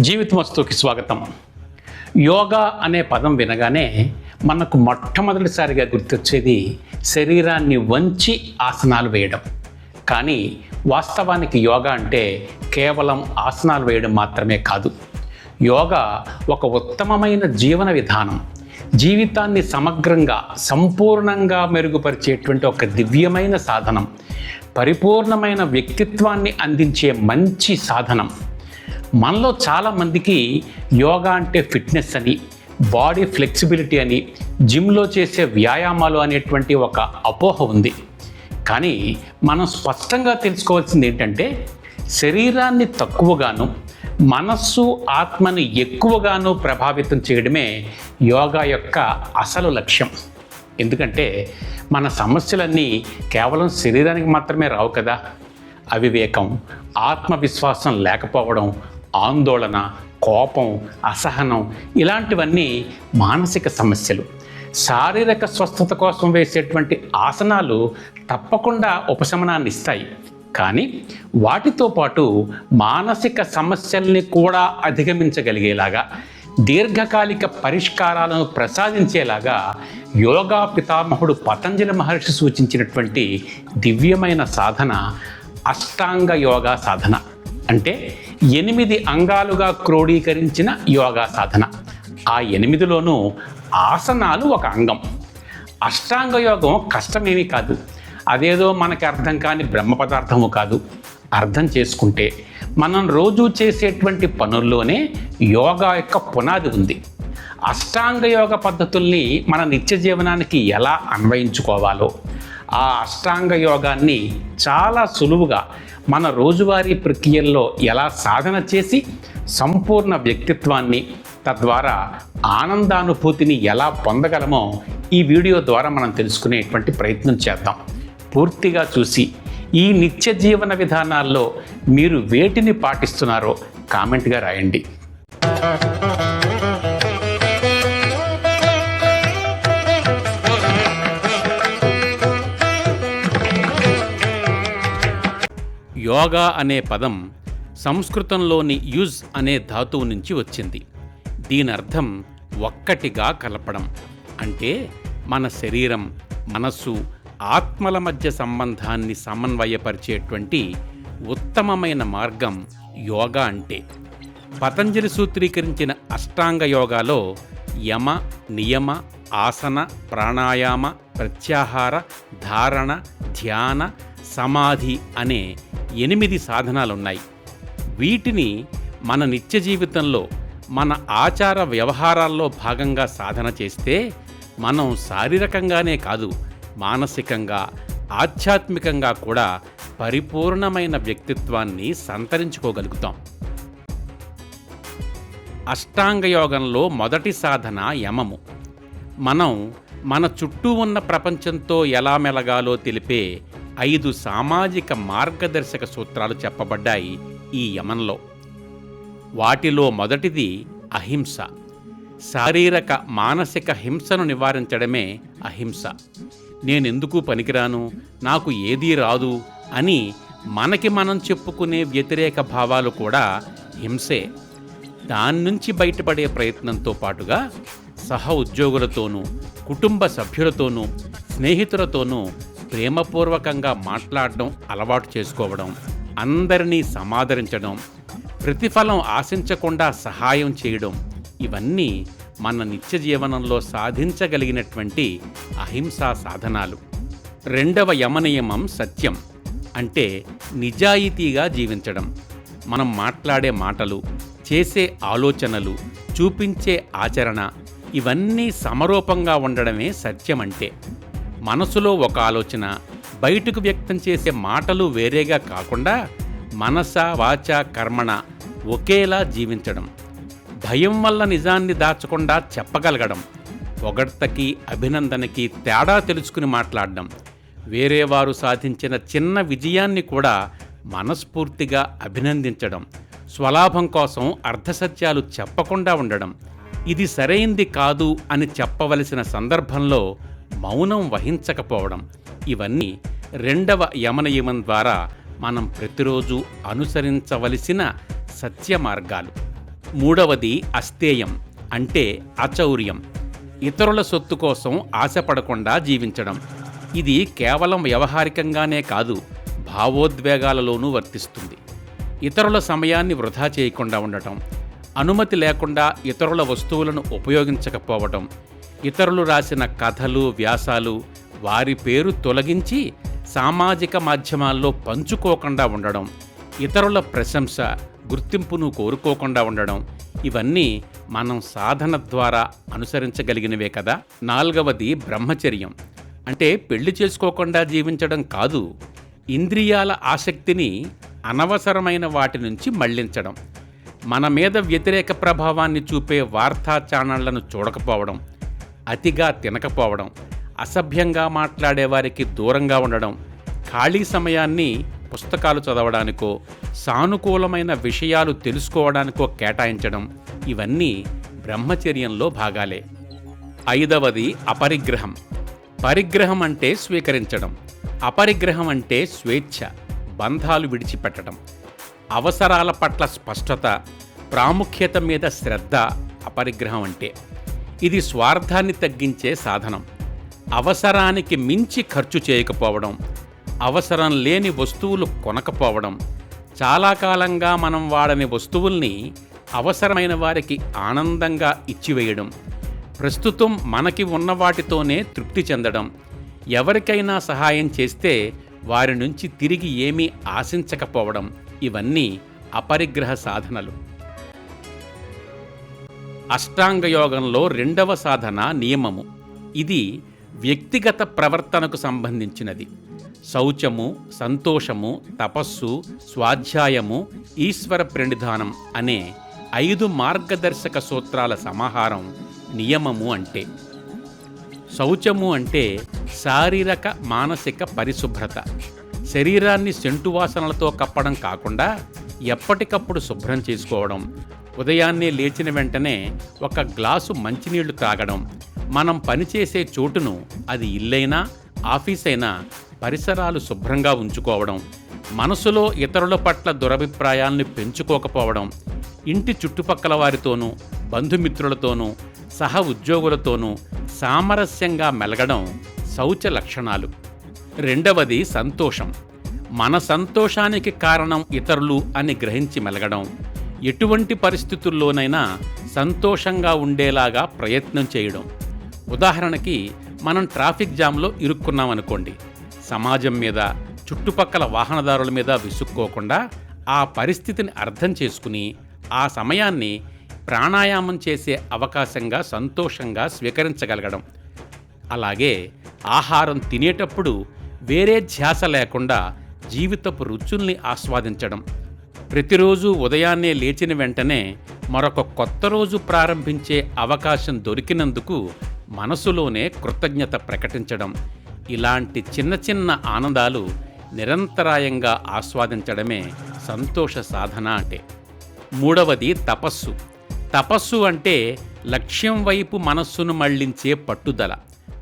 జీవితమస్తుకి స్వాగతం. యోగా అనే పదం వినగానే మనకు మొట్టమొదటిసారిగా గుర్తొచ్చేది శరీరాన్ని వంచి ఆసనాలు వేయడం. కానీ వాస్తవానికి యోగా అంటే కేవలం ఆసనాలు వేయడం మాత్రమే కాదు. యోగా ఒక ఉత్తమమైన జీవన విధానం. జీవితాన్ని సమగ్రంగా సంపూర్ణంగా మెరుగుపరిచేటువంటి ఒక దివ్యమైన సాధనం. పరిపూర్ణమైన వ్యక్తిత్వాన్ని అందించే మంచి సాధనం. మనలో చాలామందికి యోగా అంటే ఫిట్నెస్ అని బాడీ ఫ్లెక్సిబిలిటీ అని జిమ్లో చేసే వ్యాయామాలు అనేటువంటి ఒక అపోహ ఉంది. కానీ మనం స్పష్టంగా తెలుసుకోవాల్సింది ఏంటంటే శరీరాన్ని తక్కువగాను మనస్సు ఆత్మని ఎక్కువగాను ప్రభావితం చేయడమే యోగా యొక్క అసలు లక్ష్యం. ఎందుకంటే మన సమస్యలన్నీ కేవలం శరీరానికి మాత్రమే రావు కదా. అవివేకం ఆత్మవిశ్వాసం లేకపోవడం ఆందోళన కోపం అసహనం ఇలాంటివన్నీ మానసిక సమస్యలు. శారీరక స్వస్థత కోసం వేసేటువంటి ఆసనాలు తప్పకుండా ఉపశమనాన్ని ఇస్తాయి. కానీ వాటితో పాటు మానసిక సమస్యల్ని కూడా అధిగమించగలిగేలాగా దీర్ఘకాలిక పరిష్కారాలను ప్రసాదించేలాగా యోగా పితామహుడు పతంజలి మహర్షి సూచించినటువంటి దివ్యమైన సాధన అష్టాంగ యోగా సాధన. అంటే ఎనిమిది అంగాలుగా క్రోడీకరించిన యోగా సాధన. ఆ ఎనిమిదిలోనూ ఆసనాలు ఒక అంగం. అష్టాంగ యోగం కష్టమేమీ కాదు. అదేదో మనకి అర్థం కాని బ్రహ్మ పదార్థము కాదు. అర్థం చేసుకుంటే మనం రోజు చేసేటువంటి పనుల్లోనే యోగా యొక్క పునాది ఉంది. అష్టాంగ యోగ పద్ధతుల్ని మన నిత్య జీవనానికి ఎలా అన్వయించుకోవాలో ఆ అష్టాంగ యోగాన్ని చాలా సులువుగా మన రోజువారీ ప్రక్రియల్లో ఎలా సాధన చేసి సంపూర్ణ వ్యక్తిత్వాన్ని తద్వారా ఆనందానుభూతిని ఎలా పొందగలమో ఈ వీడియో ద్వారా మనం తెలుసుకునేటువంటి ప్రయత్నం చేద్దాం. పూర్తిగా చూసి ఈ నిత్య జీవన విధానాల్లో మీరు వేటిని పాటిస్తున్నారో కామెంట్గా రాయండి. యోగా అనే పదం సంస్కృతంలోని యుజ్ అనే ధాతువు నుంచి వచ్చింది. దీని అర్థం ఒక్కటిగా కలపడం. అంటే మన శరీరం మనస్సు ఆత్మల మధ్య సంబంధాన్ని సమన్వయపరిచేటువంటి ఉత్తమమైన మార్గం యోగా అంటే. పతంజలి సూత్రీకరించిన అష్టాంగ యోగాలో యమ నియమ ఆసన ప్రాణాయామ ప్రత్యాహార ధారణ ధ్యాన సమాధి అనే ఎనిమిది సాధనాలున్నాయి. వీటిని మన నిత్య జీవితంలో మన ఆచార వ్యవహారాల్లో భాగంగా సాధన చేస్తే మనం శారీరకంగానే కాదు మానసికంగా ఆధ్యాత్మికంగా కూడా పరిపూర్ణమైన వ్యక్తిత్వాన్ని సంతరించుకోగలుగుతాం. అష్టాంగ యోగంలో మొదటి సాధన యమము. మనం మన చుట్టూ ఉన్న ప్రపంచంతో ఎలా మెలగాలో తెలిపే ఐదు సామాజిక మార్గదర్శక సూత్రాలు చెప్పబడ్డాయి ఈ యమన్లో. వాటిలో మొదటిది అహింస. శారీరక మానసిక హింసను నివారించడమే అహింస. నేనెందుకు పనికిరాను? నాకు ఏదీ రాదు అని మనకి మనం చెప్పుకునే వ్యతిరేక భావాలు కూడా హింసే. దాని నుంచి బయటపడే ప్రయత్నంతో పాటుగా సహ ఉద్యోగులతోనూ కుటుంబ సభ్యులతోనూ స్నేహితులతోనూ ప్రేమపూర్వకంగా మాట్లాడడం అలవాటు చేసుకోవడం అందరినీ సమాదరించడం ప్రతిఫలం ఆశించకుండా సహాయం చేయడం ఇవన్నీ మన నిత్య జీవనంలో సాధించగలిగినటువంటి అహింసా సాధనాలు. రెండవ యమనియమం సత్యం అంటే నిజాయితీగా జీవించడం. మనం మాట్లాడే మాటలు చేసే ఆలోచనలు చూపించే ఆచరణ ఇవన్నీ సమరూపంగా ఉండడమే సత్యం అంటే మనసులో ఒక ఆలోచన బయటకు వ్యక్తం చేసే మాటలు వేరేగా కాకుండా మనస వాచ కర్మణ ఒకేలా జీవించడం భయం వల్ల నిజాన్ని దాచకుండా చెప్పగలగడం పొగడ్తకి అభినందనకి తేడా తెలుసుకుని మాట్లాడడం వేరే వారు సాధించిన చిన్న విజయాన్ని కూడా మనస్ఫూర్తిగా అభినందించడం స్వలాభం కోసం అర్ధసత్యాలు చెప్పకుండా ఉండడం ఇది సరైంది కాదు అని చెప్పవలసిన సందర్భంలో మౌనం వహించకపోవడం. ఇవన్నీ రెండవ యమనయమం ద్వారా మనం ప్రతిరోజు అనుసరించవలసిన సత్య మార్గాలు మూడవది అస్థేయం అంటే అచౌర్యం. ఇతరుల సొత్తు కోసం ఆశపడకుండా జీవించడం. ఇది కేవలం వ్యవహారికంగానే కాదు భావోద్వేగాలలోనూ వర్తిస్తుంది. ఇతరుల సమయాన్ని వృధా చేయకుండా ఉండటం అనుమతి లేకుండా ఇతరుల వస్తువులను ఉపయోగించకపోవటం ఇతరులు రాసిన కథలు వ్యాసాలు వారి పేరు తొలగించి సామాజిక మాధ్యమాల్లో పంచుకోకుండా ఉండడం ఇతరుల ప్రశంస గుర్తింపును కోరుకోకుండా ఉండడం ఇవన్నీ మనం సాధన ద్వారా అనుసరించగలిగినవే కదా? నాలుగవది బ్రహ్మచర్యం. అంటే పెళ్ళి చేసుకోకుండా జీవించడం కాదు ఇంద్రియాల ఆసక్తిని అనవసరమైన వాటి నుంచి మళ్ళించడం మన మీద వ్యతిరేక ప్రభావాన్ని చూపే వార్తా ఛానళ్ళను చూడకపోవడం అతిగా తినకపోవడం అసభ్యంగా మాట్లాడేవారికి దూరంగా ఉండడం ఖాళీ సమయాన్ని పుస్తకాలు చదవడానికో సానుకూలమైన విషయాలు తెలుసుకోవడానికో కేటాయించడం ఇవన్నీ బ్రహ్మచర్యంలో భాగాలే. ఐదవది అపరిగ్రహం. పరిగ్రహం అంటే స్వీకరించడం. అపరిగ్రహం అంటే స్వేచ్ఛ బంధాలు విడిచిపెట్టడం. అవసరాల పట్ల స్పష్టత ప్రాముఖ్యత మీద శ్రద్ధ అపరిగ్రహం అంటే. ఇది స్వార్థాన్ని తగ్గించే సాధనం. అవసరానికి మించి ఖర్చు చేయకపోవడం అవసరం లేని వస్తువులు కొనకపోవడం చాలా కాలంగా మనం వాడని వస్తువుల్ని అవసరమైన వారికి ఆనందంగా ఇచ్చివేయడం ప్రస్తుతం మనకి ఉన్న వాటితోనే తృప్తి చెందడం ఎవరికైనా సహాయం చేస్తే వారి నుంచి తిరిగి ఏమీ ఆశించకపోవడం ఇవన్నీ అపరిగ్రహ సాధనలు. అష్టాంగ యోగంలో రెండవ సాధన నియమము. ఇది వ్యక్తిగత ప్రవర్తనకు సంబంధించినది. శౌచము సంతోషము తపస్సు స్వాధ్యాయము ఈశ్వర ప్రణిధానం అనే ఐదు మార్గదర్శక సూత్రాల సమాహారం నియమము అంటే. శౌచము అంటే శారీరక మానసిక పరిశుభ్రత. శరీరాన్ని సెంటు వాసనలతో కప్పడం కాకుండా ఎప్పటికప్పుడు శుభ్రం చేసుకోవడం ఉదయాన్నే లేచిన వెంటనే ఒక గ్లాసు మంచినీళ్ళు తాగడం మనం పనిచేసే చోటును అది ఇల్లైనా ఆఫీస్ అయినా పరిసరాలు శుభ్రంగా ఉంచుకోవడం మనసులో ఇతరుల పట్ల దురభిప్రాయాల్ని పెంచుకోకపోవడం ఇంటి చుట్టుపక్కల వారితోనూ బంధుమిత్రులతోనూ సహ ఉద్యోగులతోనూ సామరస్యంగా మెలగడం శౌచ లక్షణాలు. రెండవది సంతోషం. మన సంతోషానికి కారణం ఇతరులు అని గ్రహించి మెలగడం. ఎటువంటి పరిస్థితుల్లోనైనా సంతోషంగా ఉండేలాగా ప్రయత్నం చేయడం. ఉదాహరణకి మనం ట్రాఫిక్ జామ్లో ఇరుక్కున్నామనుకోండి. సమాజం మీద చుట్టుపక్కల వాహనదారుల మీద విసుక్కోకుండా ఆ పరిస్థితిని అర్థం చేసుకుని ఆ సమయాన్ని ప్రాణాయామం చేసే అవకాశంగా సంతోషంగా స్వీకరించగలగడం. అలాగే ఆహారం తినేటప్పుడు వేరే ధ్యాస లేకుండా జీవితపు రుచుల్ని ఆస్వాదించడం. ప్రతిరోజు ఉదయాన్నే లేచిన వెంటనే మరొక కొత్త రోజు ప్రారంభించే అవకాశం దొరికినందుకు మనసులోనే కృతజ్ఞత ప్రకటించడం. ఇలాంటి చిన్న చిన్న ఆనందాలు నిరంతరాయంగా ఆస్వాదించడమే సంతోష సాధన అంటే. మూడవది తపస్సు. తపస్సు అంటే లక్ష్యం వైపు మనస్సును మళ్ళించే పట్టుదల.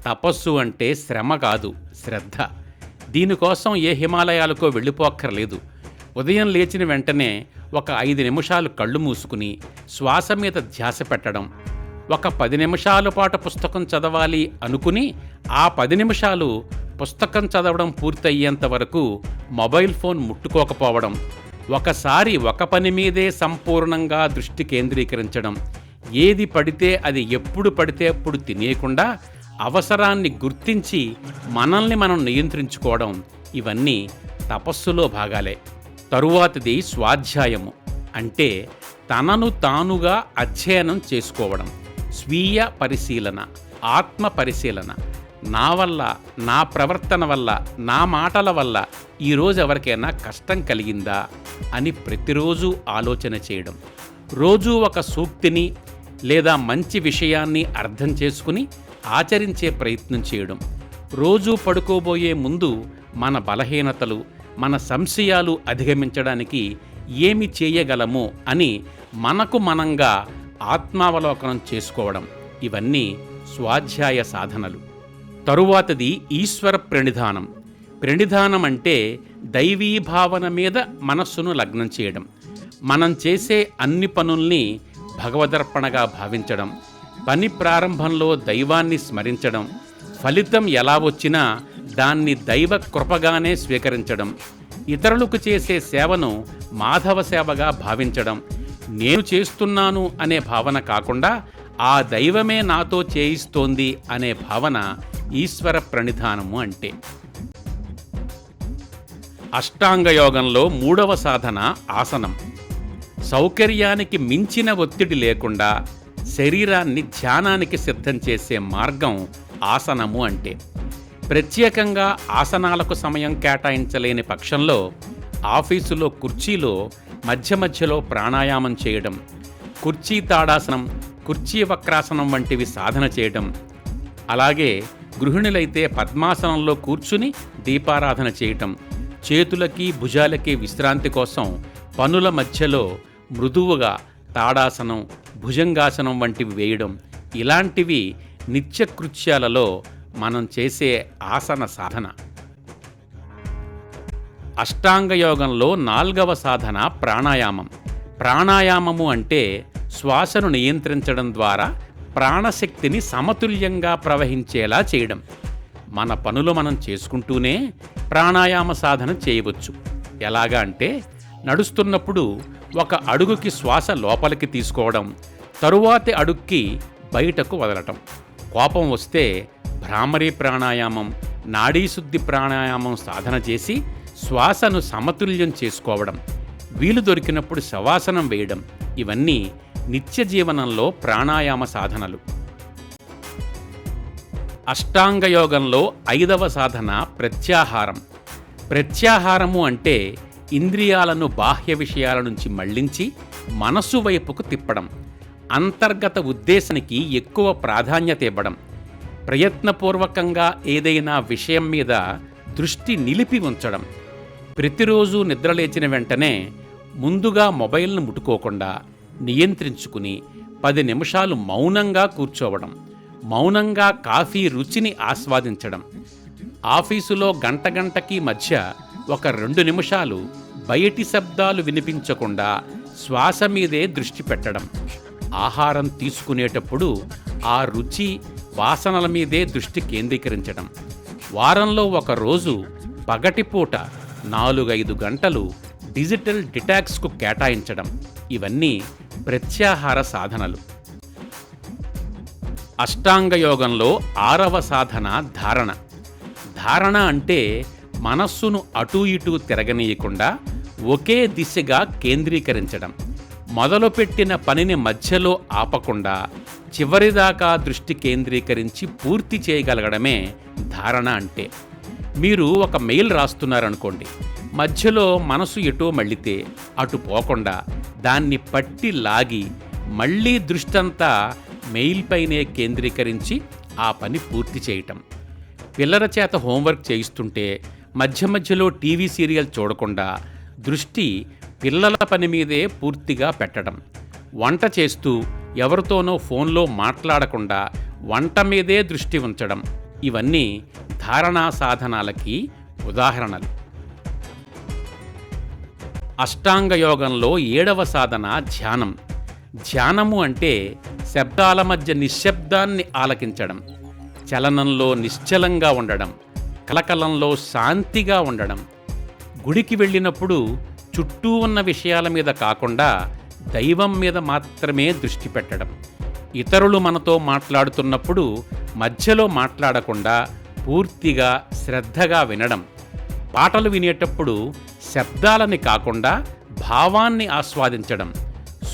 తపస్సు అంటే శ్రమ కాదు శ్రద్ధ. దీనికోసం ఏ హిమాలయాలకో వెళ్ళిపోక్కర్లేదు. ఉదయం లేచిన వెంటనే ఒక ఐదు నిమిషాలు కళ్ళు మూసుకుని శ్వాస మీద ధ్యాస పెట్టడం ఒక పది నిమిషాల పాటు పుస్తకం చదవాలి అనుకుని ఆ పది నిమిషాలు పుస్తకం చదవడం పూర్తయ్యేంత వరకు మొబైల్ ఫోన్ ముట్టుకోకపోవడం ఒకసారి ఒక పని మీదే సంపూర్ణంగా దృష్టి కేంద్రీకరించడం ఏది పడితే అది ఎప్పుడు పడితే అప్పుడు తినేయకుండా అవసరాన్ని గుర్తించి మనల్ని మనం నియంత్రించుకోవడం ఇవన్నీ తపస్సులో భాగాలే. తరువాతిది స్వాధ్యాయము. అంటే తనను తానుగా అధ్యయనం చేసుకోవడం. స్వీయ పరిశీలన ఆత్మ పరిశీలన. నా వల్ల నా ప్రవర్తన వల్ల నా మాటల వల్ల ఈరోజు ఎవరికైనా కష్టం కలిగిందా అని ప్రతిరోజు ఆలోచన చేయడం. రోజు ఒక సూక్తిని లేదా మంచి విషయాన్ని అర్థం చేసుకుని ఆచరించే ప్రయత్నం చేయడం. రోజూ పడుకోబోయే ముందు మన బలహీనతలు మన సంశయాలు అధిగమించడానికి ఏమి చేయగలము అని మనకు మనంగా ఆత్మావలోకనం చేసుకోవడం. ఇవన్నీ స్వాధ్యాయ సాధనలు. తరువాతది ఈశ్వర ప్రణిధానం. ప్రణిధానం అంటే దైవీ భావన మీద మనస్సును లగ్నం చేయడం. మనం చేసే అన్ని పనుల్ని భగవదర్పణగా భావించడం. పని ప్రారంభంలో దైవాన్ని స్మరించడం ఫలితం ఎలా వచ్చినా దాన్ని దైవ కృపగానే స్వీకరించడం ఇతరులకు చేసే సేవను మాధవ సేవగా భావించడం నేను చేస్తున్నాను అనే భావన కాకుండా ఆ దైవమే నాతో చేయిస్తోంది అనే భావన ఈశ్వర ప్రణిధానము అంటే. అష్టాంగ యోగంలో మూడవ సాధన ఆసనం. సౌకర్యానికి మించిన ఒత్తిడి లేకుండా శరీరాన్ని ధ్యానానికి సిద్ధం చేసే మార్గం ఆసనము అంటే. ప్రత్యేకంగా ఆసనాలకు సమయం కేటాయించలేని పక్షంలో ఆఫీసులో కుర్చీలో మధ్య మధ్యలో ప్రాణాయామం చేయడం కుర్చీ తాడాసనం కుర్చీ వక్రాసనం వంటివి సాధన చేయడం. అలాగే గృహిణులైతే పద్మాసనంలో కూర్చుని దీపారాధన చేయటం. చేతులకి భుజాలకి విశ్రాంతి కోసం పనుల మధ్యలో మృదువుగా తాడాసనం భుజంగాసనం వంటివి వేయడం ఇలాంటివి నిత్యకృత్యాలలో మనం చేసే ఆసన సాధన. అష్టాంగ యోగంలో నాల్గవ సాధన ప్రాణాయామం. ప్రాణాయామము అంటే శ్వాసను నియంత్రించడం ద్వారా ప్రాణశక్తిని సమతుల్యంగా ప్రవహించేలా చేయడం. మన పనులు మనం చేసుకుంటూనే ప్రాణాయామ సాధన చేయవచ్చు. ఎలాగా అంటే నడుస్తున్నప్పుడు ఒక అడుగుకి శ్వాస లోపలికి తీసుకోవడం తరువాతి అడుక్కి బయటకు వదలటం. కోపం వస్తే భ్రామరీ ప్రాణాయామం నాడీశుద్ధి ప్రాణాయామం సాధన చేసి శ్వాసను సమతుల్యం చేసుకోవడం వీలు దొరికినప్పుడు శవాసనం వేయడం ఇవన్నీ నిత్య జీవనంలో ప్రాణాయామ సాధనలు. అష్టాంగ యోగంలో ఐదవ సాధన ప్రత్యాహారం. ప్రత్యాహారము అంటే ఇంద్రియాలను బాహ్య విషయాల నుంచి మళ్ళించి మనస్సు వైపుకు తిప్పడం అంతర్గత ఉద్దేశానికి ఎక్కువ ప్రాధాన్యత ఇవ్వడం ప్రయత్నపూర్వకంగా ఏదైనా విషయం మీద దృష్టి నిలిపి ఉంచడం ప్రతిరోజు నిద్రలేచిన వెంటనే ముందుగా మొబైల్ను ముట్టుకోకుండా నియంత్రించుకుని పది నిమిషాలు మౌనంగా కూర్చోవడం మౌనంగా కాఫీ రుచిని ఆస్వాదించడం ఆఫీసులో గంట గంటకి మధ్య ఒక రెండు నిమిషాలు బయటి శబ్దాలు వినిపించకుండా శ్వాస మీదే దృష్టి పెట్టడం. ఆహారం తీసుకునేటప్పుడు ఆ రుచి వాసనల మీదే దృష్టి కేంద్రీకరించడం. వారంలో ఒక రోజు పగటిపూట నాలుగైదు గంటలు డిజిటల్ డిటాక్స్కు కేటాయించడం. ఇవన్నీ ప్రత్యాహార సాధనలు. అష్టాంగ యోగంలో ఆరవ సాధన ధారణ. ధారణ అంటే మనస్సును అటూ ఇటూ తిరగనీయకుండా ఒకే దిశగా కేంద్రీకరించడం. మొదలుపెట్టిన పనిని మధ్యలో ఆపకుండా చివరిదాకా దృష్టి కేంద్రీకరించి పూర్తి చేయగలగడమే ధారణ అంటే. మీరు ఒక మెయిల్ రాస్తున్నారనుకోండి మధ్యలో మనసు ఎటో మళ్ళితే అటు పోకుండా దాన్ని పట్టి లాగి మళ్ళీ దృష్టంతా మెయిల్ పైనే కేంద్రీకరించి ఆ పని పూర్తి చేయటం. పిల్లల చేత హోంవర్క్ చేయిస్తుంటే మధ్య మధ్యలో టీవీ సీరియల్ చూడకుండా దృష్టి పిల్లల పని మీదే పూర్తిగా పెట్టడం. వంట చేస్తూ ఎవరితోనో ఫోన్లో మాట్లాడకుండా వంట మీదే దృష్టి ఉంచడం. ఇవన్నీ ధారణా సాధనాలకి ఉదాహరణలు. అష్టాంగ యోగంలో ఏడవ సాధన ధ్యానం. ధ్యానము అంటే శబ్దాల మధ్య నిశ్శబ్దాన్ని ఆలకించడం. చలనంలో నిశ్చలంగా ఉండడం. కలకలంలో శాంతిగా ఉండడం గుడికి వెళ్ళినప్పుడు చుట్టూ ఉన్న విషయాల మీద కాకుండా దైవం మీద మాత్రమే దృష్టి పెట్టడం. ఇతరులు మనతో మాట్లాడుతున్నప్పుడు మధ్యలో మాట్లాడకుండా పూర్తిగా శ్రద్ధగా వినడం. పాటలు వినేటప్పుడు శబ్దాలని కాకుండా భావాన్ని ఆస్వాదించడం.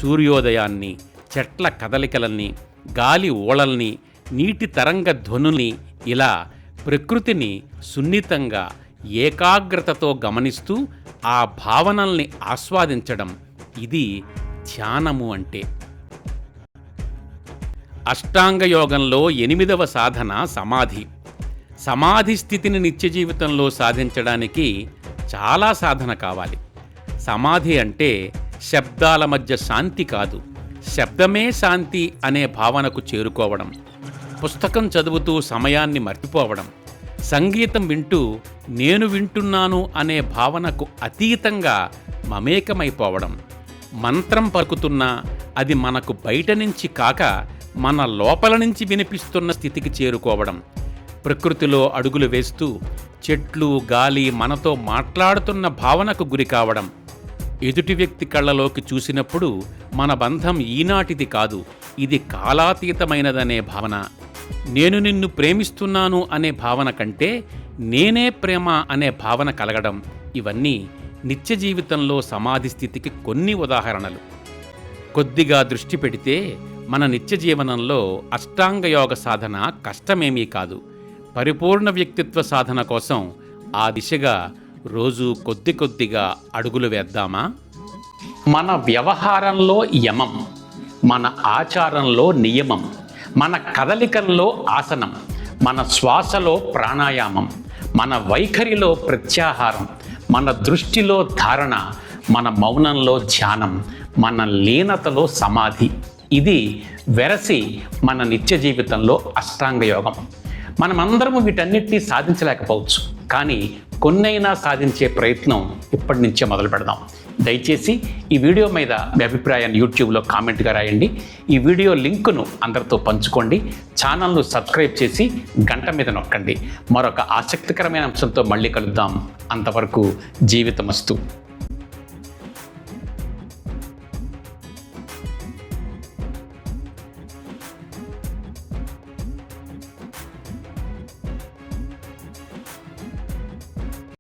సూర్యోదయాన్ని చెట్ల కదలికలన్నీ గాలి ఓళల్ని నీటి తరంగ ధ్వనుల్ని ఇలా ప్రకృతిని సున్నితంగా ఏకాగ్రతతో గమనిస్తూ ఆ భావనల్ని ఆస్వాదించడం ఇది ధ్యానము అంటే. అష్టాంగ యోగంలో ఎనిమిదవ సాధన సమాధి. సమాధి స్థితిని నిత్య జీవితంలో సాధించడానికి చాలా సాధన కావాలి. సమాధి అంటే శబ్దాల మధ్య శాంతి కాదు. శబ్దమే శాంతి అనే భావనకు చేరుకోవడం. పుస్తకం చదువుతూ సమయాన్ని మర్చిపోవడం సంగీతం వింటూ నేను వింటున్నాను అనే భావనకు అతీతంగా మమేకమైపోవడం మంత్రం పలుకుతున్నా అది మనకు బయట నుంచి కాక మన లోపల నుంచి వినిపిస్తున్న స్థితికి చేరుకోవడం ప్రకృతిలో అడుగులు వేస్తూ చెట్లు గాలి మనతో మాట్లాడుతున్న భావనకు గురి కావడం ఎదుటి వ్యక్తి కళ్ళలోకి చూసినప్పుడు మన బంధం ఈనాటిది కాదు ఇది కాలాతీతమైనదనే భావన. నేను నిన్ను ప్రేమిస్తున్నాను అనే భావన కంటే నేనే ప్రేమ అనే భావన కలగడం ఇవన్నీ నిత్య జీవితంలో సమాధి స్థితికి కొన్ని ఉదాహరణలు. కొద్దిగా దృష్టి పెడితే మన నిత్య జీవనంలో అష్టాంగయోగ సాధన కష్టమేమీ కాదు. పరిపూర్ణ వ్యక్తిత్వ సాధన కోసం ఆ దిశగా రోజు కొద్ది కొద్దిగా అడుగులు వేద్దామా? మన వ్యవహారంలో యమం మన ఆచారంలో నియమం మన కదలికల్లో ఆసనం మన శ్వాసలో ప్రాణాయామం మన వైఖరిలో ప్రత్యాహారం మన దృష్టిలో ధారణ మన మౌనంలో ధ్యానం మన లీనతలో సమాధి. ఇది వెరసి మన నిత్య జీవితంలో అష్టాంగ యోగం. మనమందరము వీటన్నిటినీ సాధించలేకపోవచ్చు. కానీ కొన్నైనా సాధించే ప్రయత్నం ఇప్పటి నుంచే మొదలు పెడదాం. దయచేసి ఈ వీడియో మీద మీ అభిప్రాయాన్ని యూట్యూబ్లో కామెంట్గా రాయండి. ఈ వీడియో లింకును అందరితో పంచుకోండి. ఛానల్ను సబ్స్క్రైబ్ చేసి గంట మీద నొక్కండి. మరొక ఆసక్తికరమైన అంశంతో మళ్ళీ కలుద్దాం. అంతవరకు జీవితమస్తు.